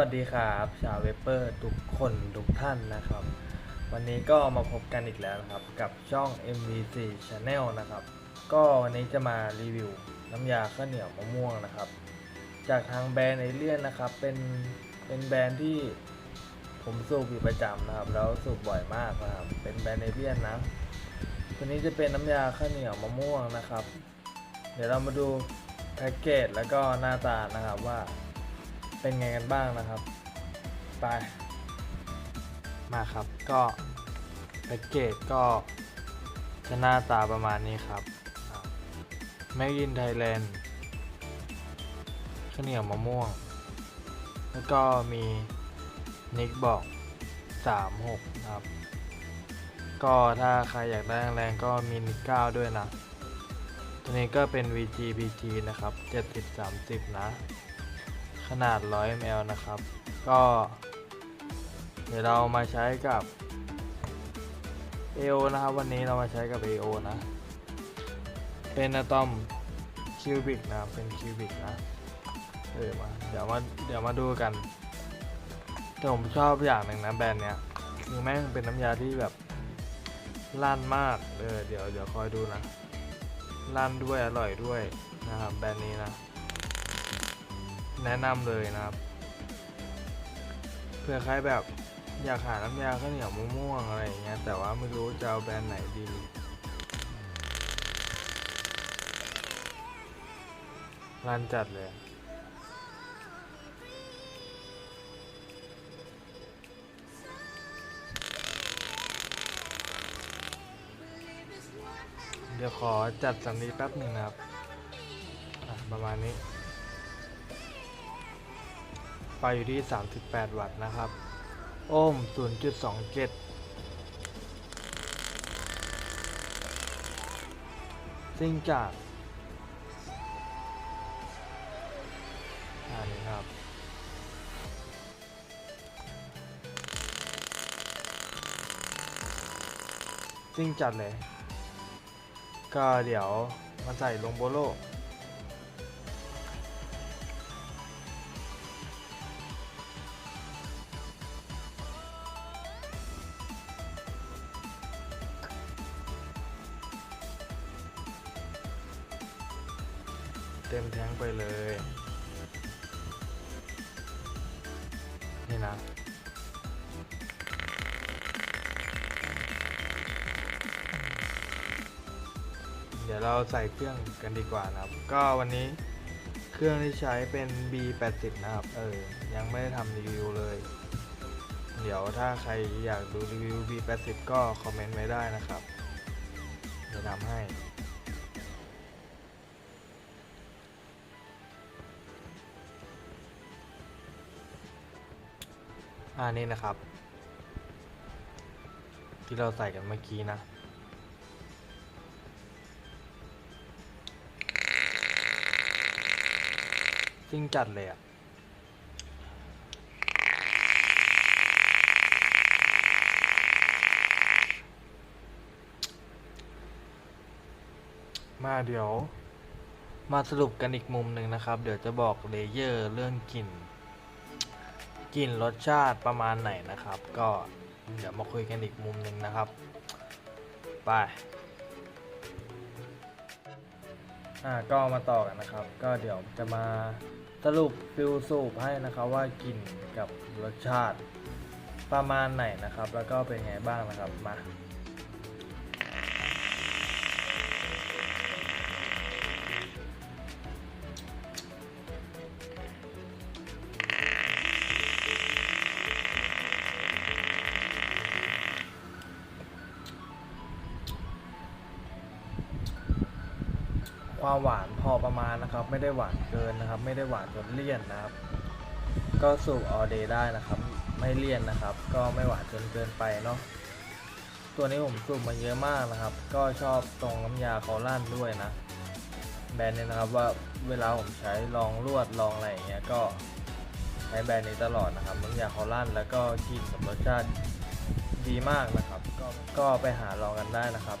วัสดีครับชาวเวเปอร์ทุกคนทุกท่านนะครับ วันนี้ก็มาพบกันอีกแล้วนะครับ กับช่อง MVC Channel นะครับ ก็วันนี้จะมารีวิวน้ำยาข้าวเหนียวมะม่วงนะครับ จากทางแบรนด์เอเลียนนะครับเป็นเป็นแบรนด์ที่ผมสูบอยู่ประจำนะครับ แล้วสูบบ่อยมากนะครับเป็นแบรนด์เอเลียนนะตัวนี้จะเป็นน้ำยาข้าวเหนียวมะม่วงนะครับ เดี๋ยวเรามาดูแพ็กเกจแล้วก็หน้าตานะครับว่า เป็นไงกันบ้างนะครับ ไป มาครับก็แพ็กเกจก็จะหน้าตาประมาณนี้ครับแมกอินไทยแลนด์ข้าวเหนียวมะม่วง แล้วก็มีนิกบอก 36นะครับ ก็ถ้าใครอยากได้แรงก็มีนิก9ด้วยนะ ตัวนี้ก็เป็น VG PG นะครับ 70 30 นะ ขนาด 100 ml นะครับ ก็ เดี๋ยวเรามาใช้กับ AO นะครับ วันนี้เรามาใช้กับ AO นะ เป็นอะตอมคิวบิกนะ เป็นคิวบิกนะ เออมาเดี๋ยวมา เดี๋ยวมาดูกัน แต่ผมชอบอย่างหนึ่งนะแบรนด์เนี้ยคือแม่งเป็นน้ำยาที่แบบลั่นมาก เออ เดี๋ยว เดี๋ยวคอยดูนะลั่นด้วย อร่อยด้วยนะครับ แบรนด์นี้นะ แนะนำเลยนะครับเผื่อใครแบบอยากหาน้ำยาข้าวเหนียวมะม่วงอะไรอย่างเงี้ยแต่ว่าไม่รู้จะเอาแบรนด์ไหนดีร้านจัดเลยเดี๋ยวขอจัดสำลีแป๊บหนึ่งนะครับ ประมาณนี้ อยู่ที่ 38 วัตต์นะครับ โอห์ม0.27 ซิ่งจากอันนี้ครับ ซิ่งจัดเลย ก็เดี๋ยวมาใส่ลงโบโล เต็มแท้งไปเลย นี่นะ เดี๋ยวเราใส่เครื่องกันดีกว่านะครับ ก็วันนี้เครื่องที่ใช้เป็น B80 นะครับ เออ ยังไม่ได้ทำรีวิวเลย เดี๋ยวถ้าใครอยากดูรีวิว B80 ก็คอมเมนต์ไว้ได้นะครับเดี๋ยวทำให้ อ่านี่นะครับ ที่เราใส่กันเมื่อกี้นะ ซิ่งจัดเลยอะมาเดี๋ยว มาสรุปกันอีกมุมหนึ่งนะครับ เดี๋ยวจะบอกเลเยอร์เรื่องกลิ่น กลิ่นรสชาติประมาณไหนนะครับ ก็เดี๋ยวมาคุยกันอีกมุมหนึ่งนะครับไปอ่าก็มาต่อกันนะครับ ก็เดี๋ยวจะมาสรุปฟิลสูบให้นะครับว่ากลิ่นกับรสชาติประมาณไหนนะครับ แล้วก็เป็นไงบ้างนะครับมา ความหวานพอประมาณนะครับ ไม่ได้หวานเกินนะครับ ไม่ได้หวานจนเลี่ยนนะครับ ก็สูบออเดย์ได้นะครับ ไม่เลี่ยนนะครับ ก็ไม่หวานจนเกินไปเนาะตัวนี้ผมสูบมาเยอะมากนะครับ ก็ชอบตรงน้ำยาเขาลั่นด้วยนะ แบรนด์นี้นะครับว่าเวลาผมใช้ลองลวดลองอะไรอย่างเงี้ยก็ใช้แบรนด์นี้ตลอดนะครับน้ำยาเขาลั่นแล้วก็กลิ่นกับรสชาติดีมากนะครับ ก็ก็ไปหาลองกันได้นะครับ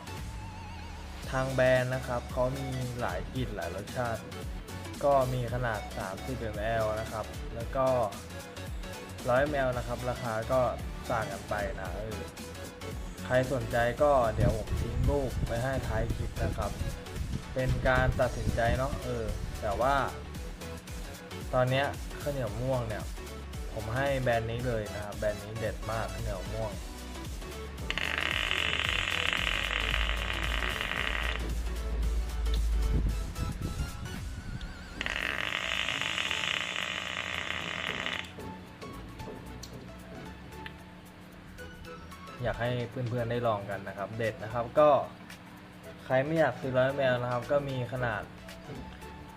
ทางแบรนด์นะครับเขามีหลายกลิ่นหลายรสชาติ ก็มีขนาด 30 ml นะครับ แล้วก็ร้อยแมวนะครับ ราคาก็ต่างกันไปนะเออใครสนใจก็เดี๋ยวผมทิ้งรูปไว้ให้ท้ายคลิปนะครับ เป็นการตัดสินใจเนาะเออ แต่ว่า ตอนเนี้ยข้าวเหนียวม่วงเนี่ย ผมให้แบรนด์นี้เลยนะครับ แบรนด์นี้เด็ดมากข้าวเหนียวม่วง อยากให้เพื่อนๆได้ลองกันนะครับ เด็ดนะครับก็ใครไม่อยากซื้อร้อยแมวนะครับ ก็มีขนาด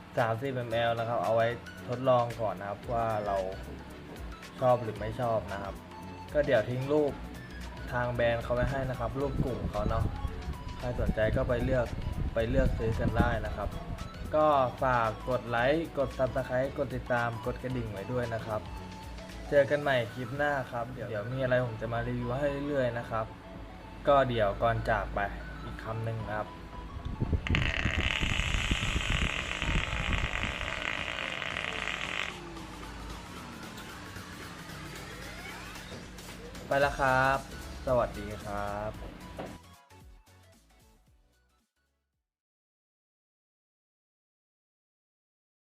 30 ml นะครับ เอาไว้ทดลองก่อนนะครับว่าเราชอบหรือไม่ชอบนะครับ ก็เดี๋ยวทิ้งรูปทางแบรนด์เขาไว้ให้นะครับ รูปกลุ่มเขาเนาะใครสนใจก็ไปเลือกไปเลือกซื้อกันได้นะครับ ก็ฝากกดไลค์กด subscribe กดติดตามกดกระดิ่งไว้ด้วยนะครับ เจอกันใหม่คลิปหน้าครับ เดี๋ยวเดี๋ยวมีอะไรผมจะมารีวิวให้เรื่อยๆนะครับ ก็เดี๋ยวก่อนจากไปอีกคำหนึ่งครับไปแล้วครับ สวัสดีครับ